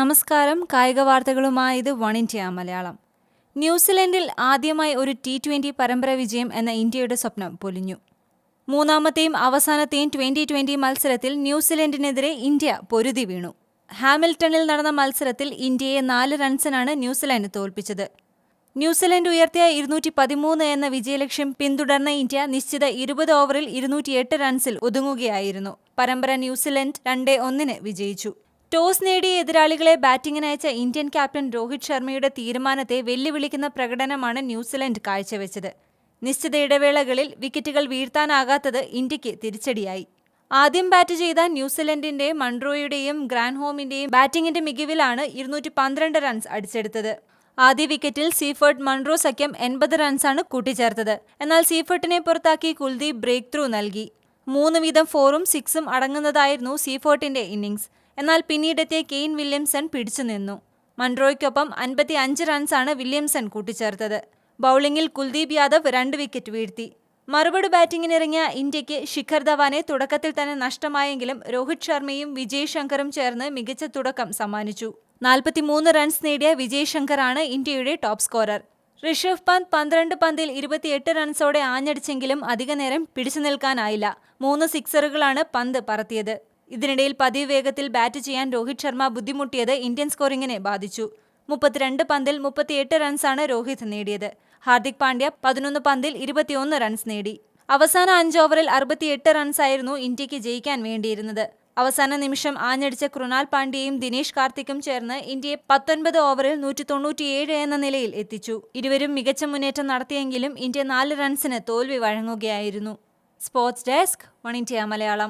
നമസ്കാരം. കായിക വാർത്തകളുമായി ഇത് വൺ ഇന്ത്യ മലയാളം. ന്യൂസിലൻഡിൽ ആദ്യമായി ഒരു ടി ട്വന്റി പരമ്പര വിജയം എന്ന ഇന്ത്യയുടെ സ്വപ്നം പൊലിഞ്ഞു. മൂന്നാമത്തെയും അവസാനത്തെയും ട്വന്റി ട്വന്റി മത്സരത്തിൽ ന്യൂസിലൻഡിനെതിരെ ഇന്ത്യ പൊരുതി വീണു. ഹാമിൽട്ടണിൽ നടന്ന മത്സരത്തിൽ ഇന്ത്യയെ നാല് റൺസിനാണ് ന്യൂസിലൻഡ് തോൽപ്പിച്ചത്. ന്യൂസിലൻഡ് ഉയർത്തിയ ഇരുന്നൂറ്റി പതിമൂന്ന് എന്ന വിജയലക്ഷ്യം പിന്തുടർന്ന ഇന്ത്യ നിശ്ചിത ഇരുപത് ഓവറിൽ ഇരുന്നൂറ്റിയെട്ട് റൺസിൽ ഒതുങ്ങുകയായിരുന്നു. പരമ്പര ന്യൂസിലൻഡ് രണ്ടേ ഒന്നിന് വിജയിച്ചു. ടോസ് നേടിയ എതിരാളികളെ ബാറ്റിംഗിനയച്ച ഇന്ത്യൻ ക്യാപ്റ്റൻ രോഹിത് ശർമ്മയുടെ തീരുമാനത്തെ വെല്ലുവിളിക്കുന്ന പ്രകടനമാണ് ന്യൂസിലൻഡ് കാഴ്ചവെച്ചത്. നിശ്ചിത ഇടവേളകളിൽ വിക്കറ്റുകൾ വീഴ്ത്താനാകാത്തത് ഇന്ത്യയ്ക്ക് തിരിച്ചടിയായി. ആദ്യം ബാറ്റ് ചെയ്ത ന്യൂസിലൻഡിന്റെ മൺട്രോയുടെയും ഗ്രാൻഹോമിന്റെയും ബാറ്റിംഗിന്റെ മികവിലാണ് ഇരുന്നൂറ്റി പന്ത്രണ്ട് റൺസ് അടിച്ചെടുത്തത്. ആദ്യ വിക്കറ്റിൽ സീഫർട്ട് മൺട്രോ സഖ്യം എൺപത് റൺസാണ് കൂട്ടിച്ചേർത്തത്. എന്നാൽ സീഫർട്ടിനെ പുറത്താക്കി കുൽദീപ് ബ്രേക്ക് ത്രൂ നൽകി. മൂന്ന് വീതം ഫോറും സിക്സും അടങ്ങുന്നതായിരുന്നു സീഫോർട്ടിന്റെ ഇന്നിംഗ്സ്. എന്നാൽ പിന്നീടെത്തിയ കെയ്ൻ വില്യംസൺ പിടിച്ചു നിന്നു. മൺറോയ്ക്കൊപ്പം അൻപത്തി അഞ്ച് റൺസാണ് വില്യംസൺ കൂട്ടിച്ചേർത്തത്. ബൗളിംഗിൽ കുൽദീപ് യാദവ് രണ്ട് വിക്കറ്റ് വീഴ്ത്തി. മറുപടി ബാറ്റിംഗിനിറങ്ങിയ ഇന്ത്യയ്ക്ക് ശിഖർ ധവാനെ തുടക്കത്തിൽ തന്നെ നഷ്ടമായെങ്കിലും രോഹിത് ശർമ്മയും വിജയ് ശങ്കറും ചേർന്ന് മികച്ച തുടക്കം സമ്മാനിച്ചു. നാൽപ്പത്തിമൂന്ന് റൺസ് നേടിയ വിജയ് ശങ്കറാണ് ഇന്ത്യയുടെ ടോപ്പ് സ്കോറർ. ഋഷഭ് പന്ത് പന്ത്രണ്ട് പന്തിൽ ഇരുപത്തിയെട്ട് റൺസോടെ ആഞ്ഞടിച്ചെങ്കിലും അധികനേരം പിടിച്ചു നിൽക്കാനായില്ല. മൂന്ന് സിക്സറുകളാണ് പന്ത് പറത്തിയത്. ഇതിനിടയിൽ പതിവ് വേഗത്തിൽ ബാറ്റ് ചെയ്യാൻ രോഹിത് ശർമ്മ ബുദ്ധിമുട്ടിയത് ഇന്ത്യൻ സ്കോറിംഗിനെ ബാധിച്ചു. മുപ്പത്തിരണ്ട് പന്തിൽ മുപ്പത്തിയെട്ട് റൺസാണ് രോഹിത് നേടിയത്. ഹാർദിക് പാണ്ഡ്യ പതിനൊന്ന് പന്തിൽ ഇരുപത്തിയൊന്ന് റൺസ് നേടി. അവസാന അഞ്ച് ഓവറിൽ അറുപത്തിയെട്ട് റൺസായിരുന്നു ഇന്ത്യയ്ക്ക് ജയിക്കാൻ വേണ്ടിയിരുന്നത്. അവസാന നിമിഷം ആഞ്ഞടിച്ച കൃണാൽ പാണ്ഡ്യയും ദിനേശ് കാർത്തിക്കും ചേർന്ന് ഇന്ത്യയെ പത്തൊൻപത് ഓവറിൽ നൂറ്റി തൊണ്ണൂറ്റിയേഴ് എന്ന നിലയിൽ എത്തിച്ചു. ഇരുവരും മികച്ച മുന്നേറ്റം നടത്തിയെങ്കിലും ഇന്ത്യ നാല് റൺസിന് തോൽവി വഴങ്ങുകയായിരുന്നു. Sports desk one India Malayalam.